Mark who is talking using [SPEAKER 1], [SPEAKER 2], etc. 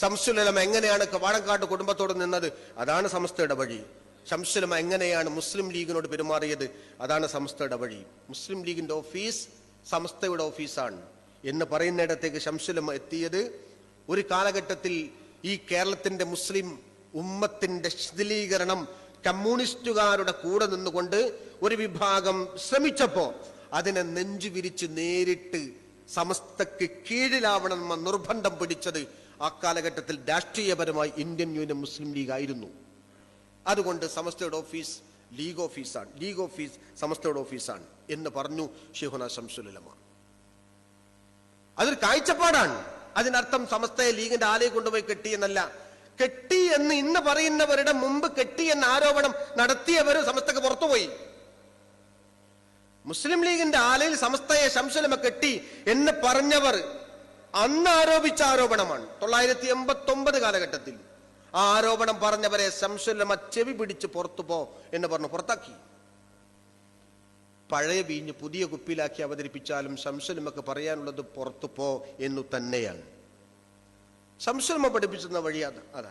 [SPEAKER 1] ശംസുലമ എങ്ങനെയാണ് വാഴക്കാട്ട് കുടുംബത്തോട് നിന്നത്? അതാണ് സമസ്തയുടെ വഴി ശംസുലമ എങ്ങനെയാണ് മുസ്ലിം ലീഗിനോട് പെരുമാറിയത്? അതാണ് സമസ്തയുടെ വഴി മുസ്ലിം ലീഗിന്റെ ഓഫീസ് സമസ്തയുടെ ഓഫീസാണ്. എന്ന് പറയുന്നിടത്തേക്ക് ശംസുലമ എത്തിയത് ഒരു കാലഘട്ടത്തിൽ ഈ കേരളത്തിന്റെ മുസ്ലിം ഉമ്മത്തിന്റെ ശിഥിലീകരണം കമ്മ്യൂണിസ്റ്റുകാരുടെ കൂടെ നിന്നുകൊണ്ട് ഒരു വിഭാഗം ശ്രമിച്ചപ്പോ അതിനെ നെഞ്ചു വിരിച്ച് നേരിട്ട് സമസ്തക്ക് കീഴിലാവണമെന്ന നിർബന്ധം പിടിച്ചത് ആ കാലഘട്ടത്തിൽ രാഷ്ട്രീയപരമായി ഇന്ത്യൻ യൂണിയൻ മുസ്ലിം ലീഗ് ആയിരുന്നു. അതുകൊണ്ട് സമസ്തയുടെ ഓഫീസ് ലീഗ് ഓഫീസാണ്. ലീഗ് ഓഫീസ് സമസ്തയുടെ ഓഫീസാണ് എന്ന് പറഞ്ഞു ഷെഹുന ശംസുലമ. അതൊരു കാഴ്ചപ്പാടാണ്. അതിനർത്ഥം സമസ്തയെ ലീഗിന്റെ ആലയെ കൊണ്ടുപോയി കെട്ടി എന്നല്ല. കെട്ടി എന്ന് ഇന്ന് പറയുന്നവരുടെ മുമ്പ് കെട്ടി എന്ന ആരോപണം നടത്തിയവർ സമസ്തക്ക് പുറത്തുപോയി. മുസ്ലിം ലീഗിന്റെ ആലയിൽ സമസ്തയെ ശംസുലമ കെട്ടി എന്ന് പറഞ്ഞവർ അന്ന് ആരോപിച്ച ആരോപണമാണ് തൊള്ളായിരത്തി എൺപത്തി ഒമ്പത് കാലഘട്ടത്തിൽ ആ ആരോപണം പറഞ്ഞവരെ ശംസുലമ ചെവി പിടിച്ച് പുറത്തു പോ എന്ന് പറഞ്ഞു പുറത്താക്കി. പഴയ വീഞ്ഞ് പുതിയ കുപ്പിയിലാക്കി അവതരിപ്പിച്ചാലും ശംസുലമക്ക് പറയാനുള്ളത് പുറത്തു പോ എന്നു തന്നെയാണ്. ശംസുലമ പഠിപ്പിച്ചുന്ന വഴി അത് അതാണ്